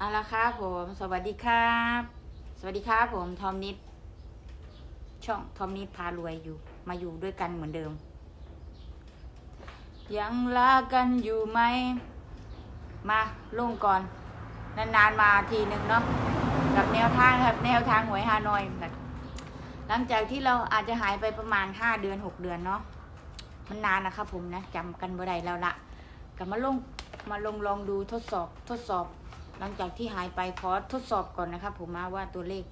แล้วครับผม สวัสดีครับ สวัสดีครับผมทอมนิด ช่องทอมนิดพารวยอยู่ มาอยู่ด้วยกันเหมือนเดิม ยังรักกันอยู่ไหม มาลุงก่อน นานๆมาทีนึงเนาะกับแนวทางครับ แนวทางหวยฮานอยแบบหลังจากที่เราอาจจะหายไปประมาณห้าเดือนหกเดือนเนาะมันนานนะครับผมนะจำกันบ่ได้แล้วละกลับมาลงมาลงลองดูทดสอบทดสอบ หลังจากที่หายไปขอทดสอบก่อนนะครับผมมาว่าตัวเลข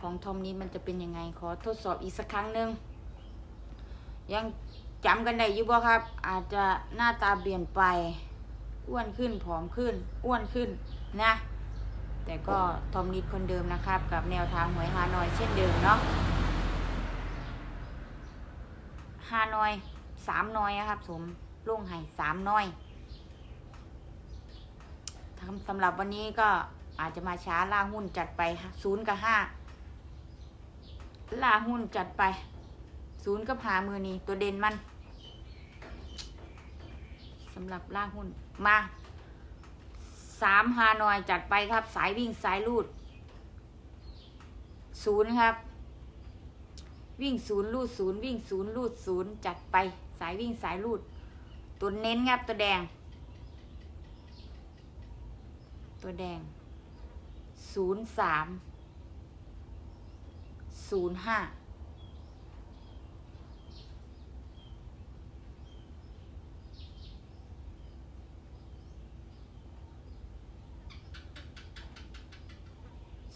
ของทอมนี้มันจะเป็นยังไงขอทดสอบอีกสักครั้งหนึ่งยังจำกันได้อยู่บ่ครับ อาจจะหน้าตาเปลี่ยนไปอ้วนขึ้นผอมขึ้น อ้วนขึ้นนะ แต่ก็ทอมนิดคนเดิมนะครับ กับแนวทางหวยฮานอยเช่นเดิมเนาะฮานอยสามน้อยนะครับผมลุงไห้สามน้อย สำหรับวันนี้ก็อาจจะมาช้าล่าหุ้นจัดไปศูนย์กับห้าล่าหุ้นจัดไปศูนย์กับหามือนี้ตัวเด่นมันสำหรับล่าหุ้นมาสามฮานอยจัดไปครับ สายวิ่งสายลูดศูนย์ครับ วิ่งศูนย์ลูดศูนย์วิ่งศูนย์ลูดศูนย์จัดไป สายวิ่งสายลูด ตัวเน้นครับตัวแดง ตัวแดง ศูนย์สาม ศูนย์ห้า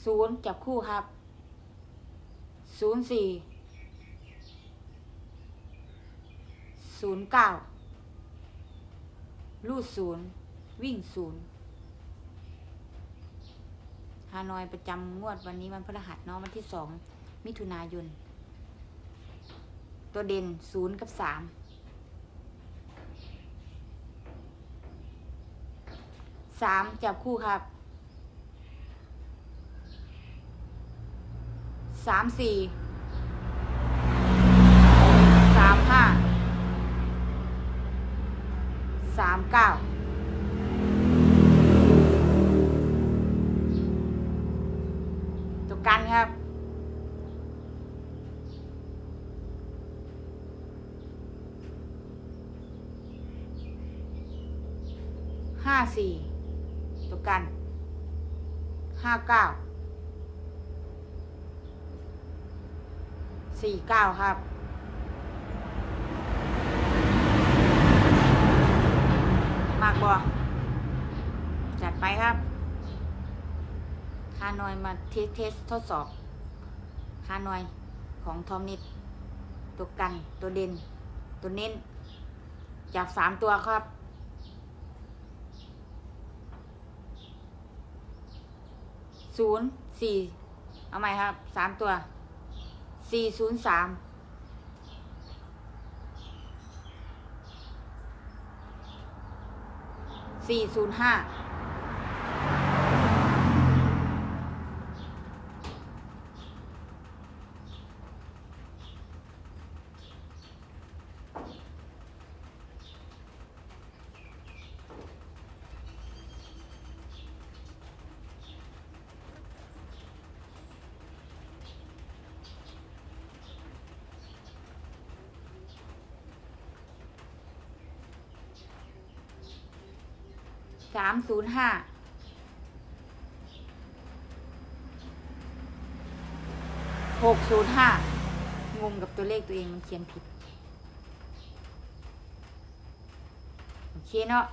ศูนย์จับคู่ครับ ศูนย์สี่ ศูนย์เก้าลูดศูนย์วิ่งศูนย์ ฮานอยประจำงวดวันนี้วันพฤหัสเนาะวันที่สองมิถุนายน ตัวเด่นศูนย์กับสามสามจับคู่ครับสามสี่สามห้าสามเก้า ห้าสี่ตัวกันห้าเก้าสี่เก้าครับ มากบอจัดไปครับฮานอยมาเทสเทสทดสอบฮานอยของทอมนิดตัวกันตัวเด่นตัวเน้นจากสามตัวครับ ศูนย์สี่เอาใหม่ครับสามตัวสี่ศูนย์สามสี่ศูนย์ห้า สามศูนย์ห้าหกศูนย์ห้างงกับตัวเลขตัวเองมันเขียนผิด โอเคเนาะ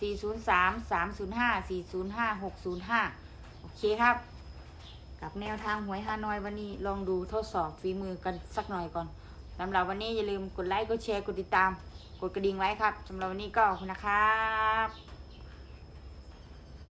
สี่ศูนย์สามสามศูนย์ห้าสี่ศูนย์ห้าหกศูนย์ห้าโอเคครับ กับแนวทางหวยฮานอยวันนี้ลองดูทดสอบฝีมือกันสักหน่อยก่อนสำหรับวันนี้อย่าลืมกดไลค์ กดแชร์ กดติดตาม กดกระดิ่งไว้ครับสำหรับวันนี้ก็ขอบคุณนะครับ